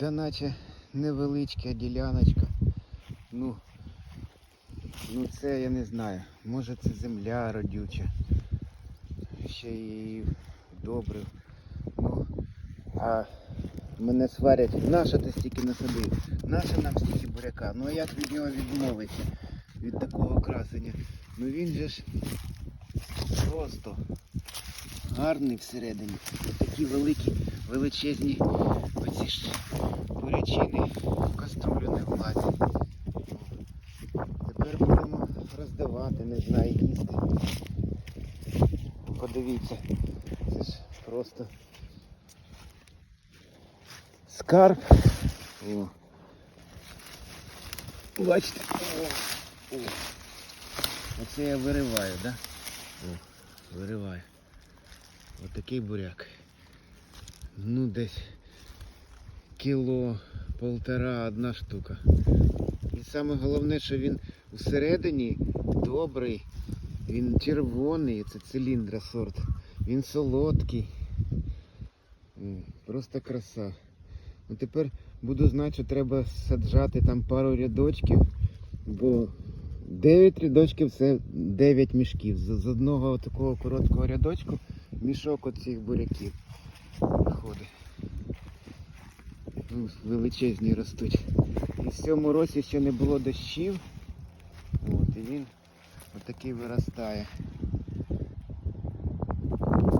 Та наче невеличка діляночка. Ну, ну це я не знаю. Може це земля родюча. Ще і добре. Ну, а мене сварять, наша ти стільки насадив, наша нам стільки буряка. Ну а як від нього відмовитися? Від такого красення. Ну він же ж просто гарний всередині. Такі великі, величезні оці ж бурячини в каструлю не влазять. Тепер будемо роздавати, не знаю, їсти. Подивіться, це ж просто скарб. О. Бачите? О, о. Оце я вириваю, да? О, вириваю. Отакий буряк. Ну десь кіло, полтора, одна штука. І саме головне, що він всередині добрий, він червоний, це циліндра сорт. Він солодкий. Просто краса. Ну тепер буду знати, що треба саджати там пару рядочків, бо 9 рядочків це 9 мішків. З, одного такого короткого рядочку мішок оцих буряків величезні ростуть. І в цьому році ще не було дощів. От, і він отакий виростає.